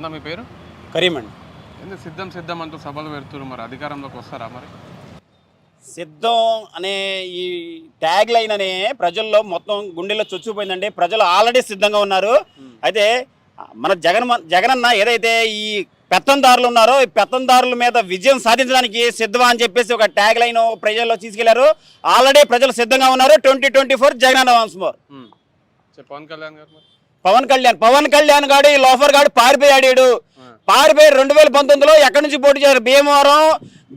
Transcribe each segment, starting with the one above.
అన్న మీ పేరు? కరీమండి. ఎందుకు సిద్ధం సిద్ధం అంటూ సభలు పెడుతున్నారు మరి? అధికారంలోకి వస్తారా మరి? సిద్ధం అనే ఈ ట్యాగ్ లైన్ అనే ప్రజల్లో మొత్తం గుండెల్లో చొచ్చుకుపోయిందండి. ప్రజలు ఆల్రెడీ సిద్ధంగా ఉన్నారు. అయితే మన జగన్ జగనన్న ఏదైతే ఈ పెత్తందారులు ఉన్నారో ఈ పెత్తందారుల మీద విజయం సాధించడానికి సిద్ధమా అని చెప్పేసి ఒక ట్యాగ్ లైన్ ప్రజల్లో తీసుకెళ్ళారు. ఆల్రెడీ ప్రజలు సిద్ధంగా ఉన్నారు. Twenty twenty four Jagananna once more. Um. చెప్పు పవన్ కళ్యాణ్ గారు పవన్ కళ్యాణ్ పవన్ కళ్యాణ్ గాడు ఈ లోఫర్ గాడు పారిపోయాడు ఆడాడు పారిపోయి రెండు వేల పంతొమ్మిదిలో ఎక్కడి నుంచి పోటీ చేశారు? భీమవరం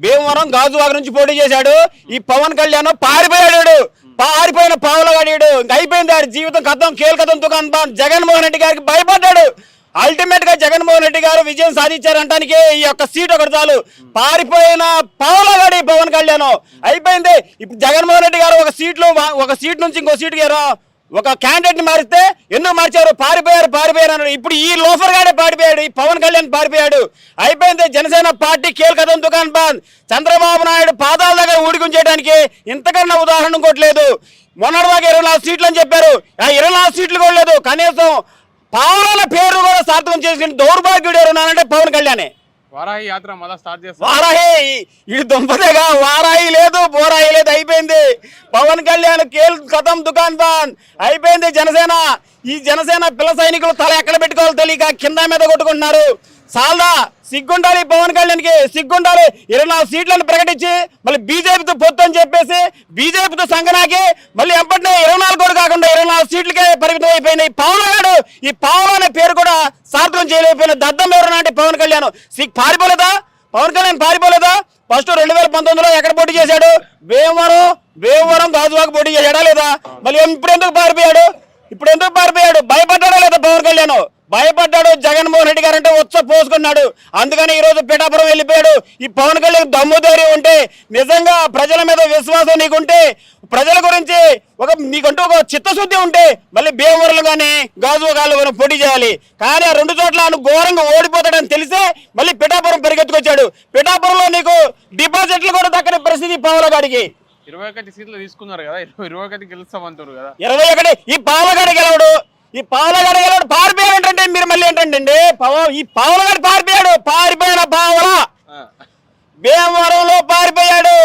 భీమవరం గాజువాగ నుంచి పోటీ చేశాడు. ఈ పవన్ కళ్యాణ్ పారిపోయాడు పారిపోయిన పావులగాడు ఇంకా అయిపోయింది ఆడి జీవితం కథం కేల్ కథం తుకాన్ జగన్మోహన్ రెడ్డి గారికి భయపడ్డాడు. అల్టిమేట్గా జగన్మోహన్ రెడ్డి గారు విజయం సాధించారంటానికి ఈ యొక్క సీట్ ఒకటి చాలు. పారిపోయిన పావులగాడి పవన్ కళ్యాణ్. అయిపోయింది. ఇప్పుడు జగన్మోహన్ రెడ్డి గారు ఒక సీట్లో ఒక సీట్ నుంచి ఇంకో సీట్ గారు ఒక క్యాండిడేట్ని మారిస్తే ఎన్నో మార్చారు పారిపోయారు పారిపోయారు అన్నారు ఇప్పుడు ఈ లోఫర్ గాడే పారిపోయాడు ఈ పవన్ కళ్యాణ్ పారిపోయాడు. అయిపోయింది జనసేన పార్టీ కీలకదం దుకాన్ బాంద్. చంద్రబాబు నాయుడు పాదాల దగ్గర ఊడికం చేయడానికి ఇంతకన్నా ఉదాహరణ ఇంకోట్లేదు మొన్నటిదాకా ఇరవై నాలుగు సీట్లు అని చెప్పారు. ఆ ఇరవై నాలుగు సీట్లు కూడా లేదు. కనీసం పాలన పేరు కూడా సార్థకం చేసుకుని దౌర్భాగ్యుడు ఎవరున్నానంటే పవన్ కళ్యాణే. వారాహి యాత్ర మళ్ళీ స్టార్ట్ చేస్తారు వారాహి! ఇది దుంపదేగా వారాహి లేదు బోరాయి లేదు అయిపోయింది. పవన్ కళ్యాణ్ కేల్ కథం దుకాన్ బాన్. అయిపోయింది జనసేన. ఈ జనసేన పిల్ల సైనికులు తల ఎక్కడ పెట్టుకోవాలో తెలియక కింద మీద కొట్టుకుంటున్నారు. సాల్దా సిగ్గుండాలి పవన్ కళ్యాణ్కి సిగ్గుండాలి. ఇరవై నాలుగు సీట్లను ప్రకటించి మళ్ళీ బీజేపీతో పొత్తు అని చెప్పేసి బీజేపీతో సంగనాకి మళ్ళీ ఎంపటినే ఇరవై నాలుగు కూడా కాకుండా ఇరవై నాలుగు సీట్లకే పరిమితం అయిపోయినాయి పవన్ గారు ఈ పవన్ అనే పేరు కూడా సార్థకం చేయలేకపోయిన దద్దం ఎవరు అంటే పవన్ కళ్యాణ్. పారిపోలేదా? పవన్ కళ్యాణ్ పారిపోలేదా? ఫస్ట్ రెండు వేల పంతొమ్మిదిలో ఎక్కడ పోటీ చేశాడు? భీమవరం భీమవరం గాజువాకు పోటీ చేశాడా లేదా? మళ్ళీ ఇప్పుడు ఎందుకు పారిపోయాడు? ఇప్పుడు ఎందుకు పారిపోయాడు? భయపడ్డాడా లేదా పవన్ కళ్యాణ్? భయపడ్డాడు జగన్మోహన్ రెడ్డి గారు అంటే ఉత్స పోసుకున్నాడు. అందుకని ఈ రోజు పిఠాపురం వెళ్ళిపోయాడు. ఈ పవన్ కళ్యాణ్ దమ్ము ధైర్యం ఉంటే నిజంగా ప్రజల మీద విశ్వాసం నీకుంటే ప్రజల గురించి ఒక నీకంటూ ఒక చిత్తశుద్ధి ఉంటే మళ్ళీ భీమవరంలో కానీ గాజువాకాలు కానీ పోటీ చేయాలి. కానీ ఆ రెండు చోట్ల నువ్వు ఘోరంగా ఓడిపోతాడని తెలిసే మళ్ళీ పిఠాపురం పరిగెత్తుకొచ్చాడు. పిఠాపురంలో నీకు డిపాజిట్లు కూడా దక్కని పరిస్థితి పవన్ గారికి ఇరవై ఒకటి సీట్లు తీసుకున్నారు కదా ఇరవై ఒకటి గెలుస్తామంటారు కదా. ఇరవై ఒకటి ఈ పావులగాడి గెలవడు. ఈ పావులగాడి గెలవడు పారిపోయాడు ఏంటంటే మీరు మళ్ళీ ఏంటంటే పవ ఈ పావులగాడి పారిపోయాడు పారిపోయిన పావుల. భీమవరంలో పారిపోయాడు.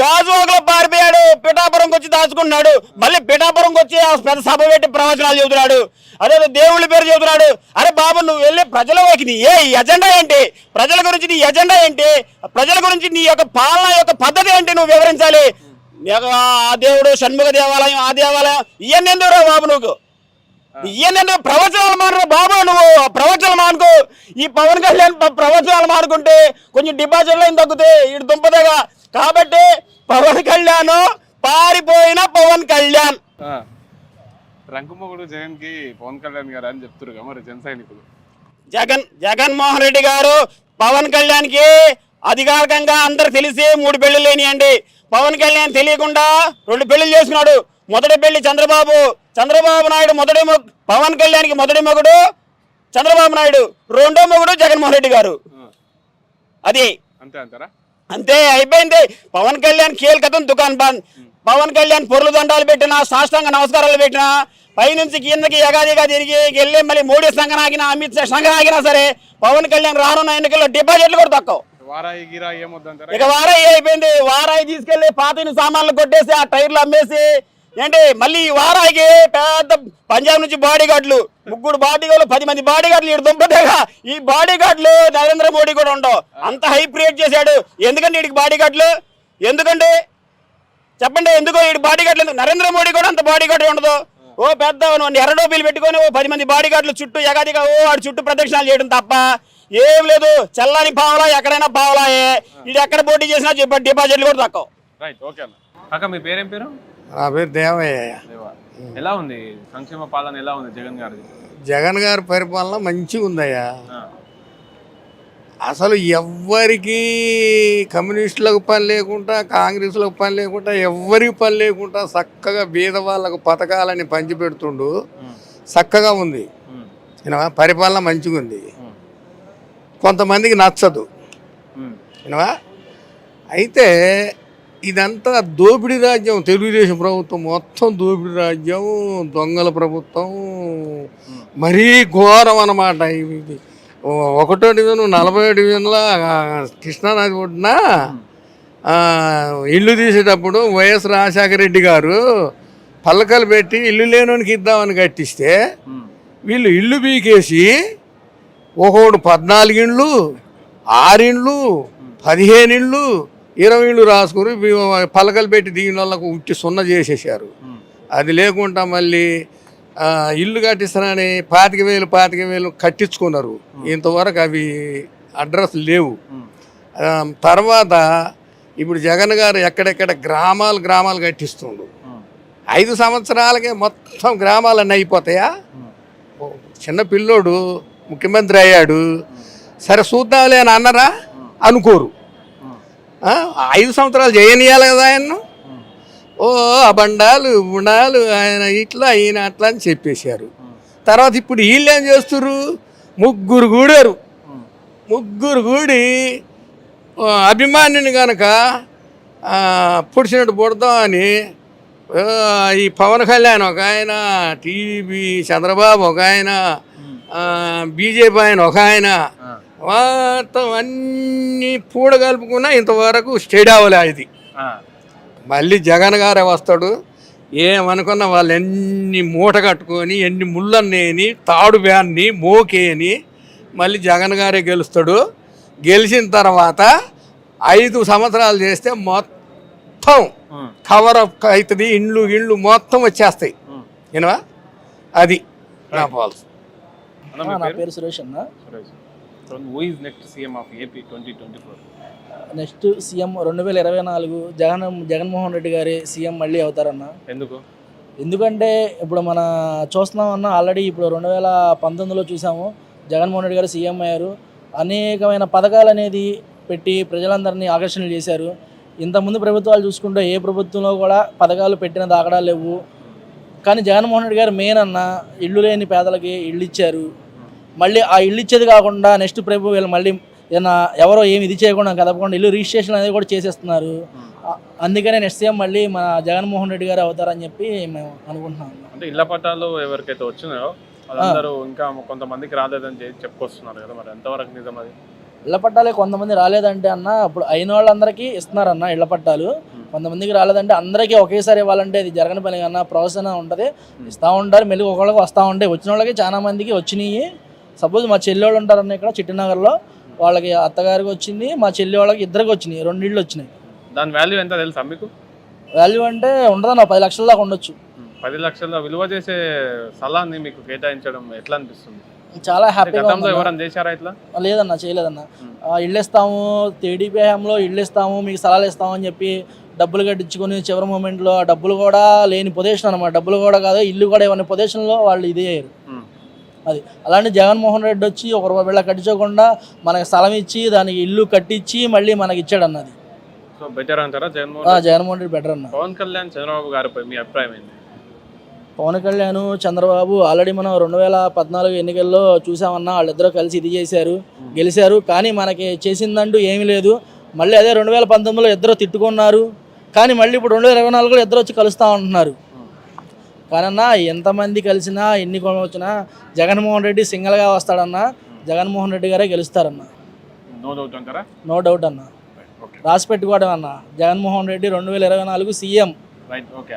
గాజువాకలో పారిపోయాడు పిఠాపురంకి వచ్చి దాచుకున్నాడు. మళ్ళీ పిఠాపురంకి వచ్చి ఆ పెద్ద సభ పెట్టి ప్రవచనాలు చెబుతున్నాడు. అదే దేవుళ్ళ పేరు చెబుతున్నాడు. అరే బాబు నువ్వు వెళ్ళి ప్రజలకి నీ ఏ ఎజెండా ఏంటి? ప్రజల గురించి నీ ఎజెండా ఏంటి? ప్రజల గురించి నీ యొక్క పాలన యొక్క పద్ధతి ఏంటి నువ్వు వివరించాలి? ఆ దేవుడు షణ్ముఖ దేవాలయం ఆ దేవాలయం ఇవన్నీ ఎందుకురా బాబు నువ్వు? ఇవన్నీ ప్రవచనాలు మానరు బాబు నువ్వు. ప్రవచనాలు మానుకో. ఈ పవన్ కళ్యాణ్ ప్రవచనాలు మానుకుంటే కొంచెం డిపాజిట్లు ఏం తగ్గుతాయి? ఇటు దుంపదేగా. కాబట్టి పవన్ కళ్యాణ్ పారిపోయిన పవన్ కళ్యాణ్. రంకుమొగుడు జగన్కి పవన్ కళ్యాణ్ గారు అని చెప్తారు కదా మరి జన సైనికులు. జగన్ జగన్మోహన్ రెడ్డి గారు పవన్ కళ్యాణ్కి అధికారికంగా అందరు తెలిసి మూడు పెళ్ళి లేనియండి. పవన్ కళ్యాణ్ తెలియకుండా రెండు పెళ్ళి చేసుకున్నాడు. మొదటి పెళ్ళి చంద్రబాబు చంద్రబాబు నాయుడు మొదటి పవన్ కళ్యాణ్కి మొదటి మొగుడు చంద్రబాబు నాయుడు రెండో మొగుడు జగన్మోహన్ రెడ్డి గారు. అది. అంతే అంటారా? అంతే అయిపోయింది. పవన్ కళ్యాణ్ కీలకతం దుకాన్ బంద్. పవన్ కళ్యాణ్ పొరులు దండాలు పెట్టినా సాష్టాంగ నమస్కారాలు పెట్టినా పైనుంచి కిందకి ఎగాదిగా తిరిగి వెళ్ళి మళ్ళీ మోడీ సంఘనాగినా అమిత్ షా సంఘనాగినా సరే పవన్ కళ్యాణ్ రానున్న ఎన్నికల్లో డిపాజిట్లు కూడా తక్కువ. ఇక వారాయి అయిపోయింది. వారాయి తీసుకెళ్ళి పాత ఇన్ని సామాన్లు కొట్టేసి ఆ టైర్లు అమ్మేసి ఏంటి మళ్ళీ ఈ వారాయికి పెద్ద పంజాబ్ నుంచి బాడీ గార్డులు ముగ్గురు బాడీ గార్డులు పది మంది బాడీ గార్డులు ఇటు దుంపదేగా ఈ బాడీ గార్డులు నరేంద్ర మోడీ కూడా ఉండవు. అంత హై క్రియేట్ చేశాడు. ఎందుకంటే వీడికి బాడీ గార్డులు ఎందుకంటే చెప్పండి ఎందుకో ఈ బాడీ గార్డులు ఎందుకు? నరేంద్ర మోడీ కూడా అంత బాడీ గార్డు ఉండదు. ఓ పెద్ద ఎర్రడోబీలు పెట్టుకొని ఓ పది మంది బాడీ గార్డులు చుట్టూ ఎగాదిగా ఓ వాడి చుట్టూ ప్రదక్షిణాలు చేయడం తప్ప ఏం లేదు. చల్లని పావలా ఎక్కడైనా పావలాయే. ఇది ఎక్కడ పోటీ చేసినా డిపాజిట్లు కూడా తక్కువ. రైట్ ఓకే అన్న. అక్క మీ పేరేం పేరు? నా పేరు దేవయ్య. దేవా. ఎలా ఉంది? సంక్షేమ పాలన ఎలా ఉంది జగన్ గారిది? జగన్ గారి పరిపాలన మంచిగా ఉందయ్యా. అసలు ఎవ్వరికి కమ్యూనిస్టులకు పని లేకుండా కాంగ్రెస్లకు పని లేకుండా ఎవ్వరికి పని లేకుండా చక్కగా బీద వాళ్ళకు పథకాలని పంచిపెడుతుండు. చక్కగా ఉంది. పరిపాలన మంచిగా ఉంది. కొంతమందికి నచ్చదు. అయితే ఇదంతా దోపిడీ రాజ్యం. తెలుగుదేశం ప్రభుత్వం మొత్తం దోపిడీ రాజ్యం దొంగల ప్రభుత్వం. మరీ ఘోరం అన్నమాట ఇది. ఒకటో డివిజన్ నలభై డివిజన్లో కృష్ణానది ఒడ్డున ఇల్లు తీసేటప్పుడు వైఎస్ రాజశేఖర రెడ్డి గారు పల్లకలు పెట్టి ఇల్లు లేనోనికి ఇద్దామని కట్టిస్తే వీళ్ళు ఇల్లు బీకేసి ఒకడు పద్నాలుగు ఇండ్లు ఆరిండ్లు పదిహేను ఇండ్లు ఇరవై ఇండ్లు రాసుకుని పలకలు పెట్టి దీని వాళ్ళకు ఉట్టి సున్న చేసేసారు అది లేకుండా మళ్ళీ ఇల్లు కట్టిస్తానని పాతిక వేలు పాతిక వేలు కట్టించుకున్నారు. ఇంతవరకు అవి అడ్రస్ లేవు. తర్వాత ఇప్పుడు జగన్ గారు ఎక్కడెక్కడ గ్రామాలు గ్రామాలు కట్టిస్తుండు. ఐదు సంవత్సరాలకే మొత్తం గ్రామాలన్నీ అయిపోతాయా? చిన్న పిల్లోడు ముఖ్యమంత్రి అయ్యాడు. సరే చూద్దాంలే అని అన్నరా? అనుకోరు. ఐదు సంవత్సరాలు చేయనియాలి కదా ఆయన ఓ అబండాలు గుండాలు ఆయన ఇట్లా ఆయన అట్లా అని చెప్పేశారు. తర్వాత ఇప్పుడు వీళ్ళు ఏం చేస్తున్నారు ముగ్గురు కూడారు ముగ్గురు కూడి అభిమానిని కనుక పొడిచినట్టు పుడదాం అని ఈ పవన్ కళ్యాణ్ ఒక ఆయన టీవీ చంద్రబాబు ఒక ఆయన బీజేపీ ఆయన ఒక ఆయన మొత్తం అన్నీ పూడ కలుపుకున్నా ఇంతవరకు స్టేట్ అవ్వలే ఇది. మళ్ళీ జగన్ గారే వస్తాడు. ఏమనుకున్న వాళ్ళు ఎన్ని మూట కట్టుకొని ఎన్ని ముళ్ళన్నేని తాడు బ్యాన్ని మోకేని మళ్ళీ జగన్ గారే గెలుస్తాడు. గెలిచిన తర్వాత ఐదు సంవత్సరాలు చేస్తే మొత్తం కవర్ అప్ అవుతుంది ఇండ్లు ఇండ్లు మొత్తం వచ్చేస్తాయి. ఏనవా అది నా పాలసీ. నా పేరు? పేరు సురేష్ అన్న. Suresh who is next CM of AP twenty twenty four next CM రెండు వేల ఇరవై నాలుగు జగన్ జగన్మోహన్ రెడ్డి గారి సీఎం మళ్ళీ అవుతారన్న. ఎందుకు? ఎందుకంటే ఇప్పుడు మన చూస్తున్నాం అన్న ఆల్రెడీ ఇప్పుడు రెండు వేల పంతొమ్మిదిలో చూసాము జగన్మోహన్ రెడ్డి గారు సీఎం అయ్యారు. అనేకమైన పథకాలు అనేది పెట్టి ప్రజలందరినీ ఆకర్షణ చేశారు. ఇంతకుముందు ప్రభుత్వాలు చూసుకుంటే ఏ ప్రభుత్వంలో కూడా పథకాలు పెట్టిన దాఖడాలు లేవు. కానీ జగన్మోహన్ రెడ్డి గారు మెయిన్ అన్న ఇల్లు లేని పేదలకి ఇల్లు ఇచ్చారు. మళ్ళీ ఆ ఇల్లు ఇచ్చేది కాకుండా నెక్స్ట్ ప్రభు వీళ్ళు మళ్ళీ ఏదైనా ఎవరో ఏమి ఇది చేయకుండా కదపకుండా ఇల్లు రిజిస్ట్రేషన్ అనేది కూడా చేసేస్తున్నారు. అందుకనే నెక్స్ట్ సీఎం మళ్ళీ మన జగన్మోహన్ రెడ్డి గారు అవుతారని చెప్పి మేము అనుకుంటున్నాం. అంటే ఇళ్ళ పట్టాలు ఎవరికైతే వచ్చినాయో వాళ్ళందరూ ఇంకా కొంతమందికి రాలేదని చెప్పి చెప్పుకొస్తున్నారు కదా మరి ఎంతవరకు నిజం అది? ఇళ్ళ పట్టాలే కొంతమంది రాలేదంటే అన్న ఇప్పుడు అయిన వాళ్ళందరికీ ఇస్తున్నారన్న ఇళ్ళ పట్టాలు. కొంతమందికి రాలేదంటే అందరికీ ఒకేసారి ఇవ్వాలంటే ఇది జరగని పని కన్నా ప్రాసెస్ ఉంటుంది. ఇస్తూ ఉంటారు మెల్లి ఒకళ్ళకి వస్తూ ఉంటాయి. వచ్చిన వాళ్ళకి చాలా మందికి వచ్చినాయి. సపోజ్ మా చెల్లి వాళ్ళు ఉంటారన్న ఇక్కడ చిట్టినగర్లో వాళ్ళకి అత్తగారికి వచ్చింది మా చెల్లి వాళ్ళకి ఇద్దరికి వచ్చినాయి రెండు ఇళ్ళు వచ్చినాయి. దాని వాల్యూ ఎంత తెలుసా మీకు? వాల్యూ అంటే ఉండదన్న పది లక్షల దాకా ఉండొచ్చు. పది లక్షల విలువ చేసే స్థలాన్ని మీకు కేటాయించడం ఎట్లా అనిపిస్తుంది? చాలా హ్యాపీగా ఎవరైనా చేశారా ఇట్లా? లేదన్న చేయలేదన్న. ఇస్తాము టీడీపీ హయాంలో ఇల్లు ఇస్తాము మీకు స్థలాలు ఇస్తాము అని చెప్పి డబ్బులు కట్టించుకొని చివరి మూమెంట్లో డబ్బులు కూడా లేని పొజిషన్ అనమాట డబ్బులు కూడా కాదు ఇల్లు కూడా ఇవన్నీ పొజిషన్లో వాళ్ళు ఇది అయ్యారు. అది. అలాంటి జగన్మోహన్ రెడ్డి వచ్చి ఒక రూపాయి బిళ్ళ కట్టించకుండా మనకి స్థలం ఇచ్చి దానికి ఇల్లు కట్టించి మళ్ళీ మనకి ఇచ్చాడు అన్నది సో బెటర్ అంటారా ఆ, జగన్మోహన్ రెడ్డి? జగన్మోహన్ రెడ్డి బెటర్ అన్న. పవన్ కళ్యాణ్ చంద్రబాబు గారిపై మీ అభిప్రాయం ఏంటి? పవన్ కళ్యాణ్ చంద్రబాబు ఆల్రెడీ మనం రెండు వేల పద్నాలుగు ఎన్నికల్లో చూసామన్నా వాళ్ళిద్దరూ కలిసి ఇది చేశారు గెలిచారు. కానీ మనకి చేసిందంటూ ఏమీ లేదు. మళ్ళీ అదే రెండు వేల పంతొమ్మిదిలో ఇద్దరు తిట్టుకున్నారు. కానీ మళ్ళీ ఇప్పుడు రెండు వేల ఇరవై నాలుగులో ఇద్దరు వచ్చి కలుస్తూ ఉంటున్నారు. కానన్నా ఎంతమంది కలిసినా ఎన్ని కొన వచ్చినా జగన్మోహన్ రెడ్డి సింగల్గా వస్తాడన్నా జగన్మోహన్ రెడ్డి గారే గెలుస్తారన్న. నో డౌట్ అంటారా? నో డౌట్ అన్న. రాసి పెట్టుకోవడం అన్న జగన్మోహన్ రెడ్డి రెండు వేల ఇరవై నాలుగు సీఎం. Right okay